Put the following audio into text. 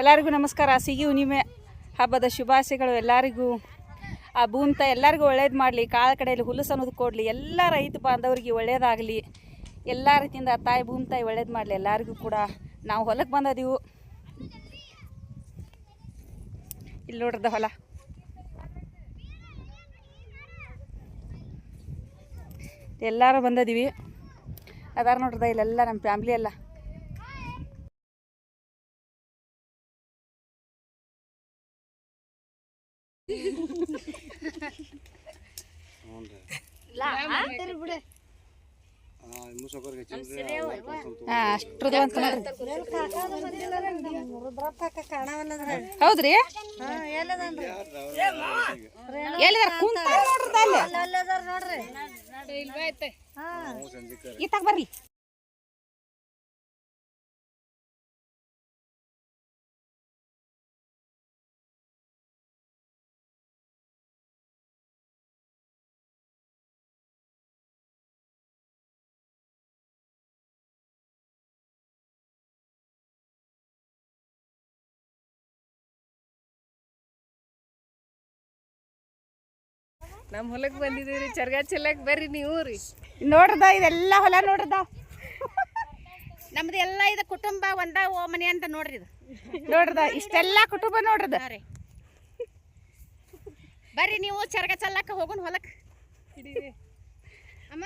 ಎಲ್ಲರಿಗೂ ನಮಸ್ಕಾರ. ಸಿಗಿ ಹುಣ್ಣಿಮೆ ಹಬ್ಬದ ಶುಭಾಶಯಗಳು ಎಲ್ಲರಿಗೂ. ಆ ಭೂಮಿತ ಎಲ್ಲರಿಗೂ ಒಳ್ಳೇದು ಮಾಡಲಿ, ಕಾಳ ಕಡೆಯಲ್ಲಿ ಹುಲಸು ಅನ್ನೋದು ಕೊಡಲಿ, ಎಲ್ಲ ರೈತ ಬಾಂಧವರಿಗೆ ಒಳ್ಳೇದಾಗಲಿ. ಎಲ್ಲ ರೀತಿಯಿಂದ ತಾಯಿ ಭೂಮಿ ತಾಯಿ ಒಳ್ಳೇದು ಮಾಡಲಿ, ಎಲ್ಲರಿಗೂ ಕೂಡ. ನಾವು ಹೊಲಕ್ಕೆ ಬಂದದೀವು ಇಲ್ಲಿ ನೋಡ್ರದ ಹೊಲ. ಎಲ್ಲರೂ ಬಂದದೀವಿ ಅದಾರ ನೋಡ್ರದ ಇಲ್ಲೆಲ್ಲ ನಮ್ಮ ಫ್ಯಾಮ್ಲಿ ಎಲ್ಲ. ಹೌದ್ರಿ? ಎಲ್ಲಿದಾರ? ಕುಂತ ಈತಾಗ ನಮ್ಮ ಹೊಲಕ್ಕೆ ಬಂದಿದ್ದೀರಿ ಚರ್ಗ ಚೆಲ್ಲಕ್ ಬರ್ರಿ ನೀವು ರೀ. ನೋಡ್ರದ ಇದೆಲ್ಲ ಹೊಲ ನೋಡ್ರದ? ನಮ್ದು ಎಲ್ಲ ಇದು ಕುಟುಂಬ ಒಂದ ಓ ಮನೆ ಅಂತ ನೋಡ್ರಿ ಇದು. ನೋಡ್ರದ ಇಷ್ಟೆಲ್ಲ ಕುಟುಂಬ ನೋಡ್ರದ? ಬರ್ರಿ ನೀವು ಚರ್ಗ ಚೆಲ್ಲಕ್ಕೆ ಹೋಗೋಣ ಹೊಲಕ್ಕೆ ಅಮ್ಮ.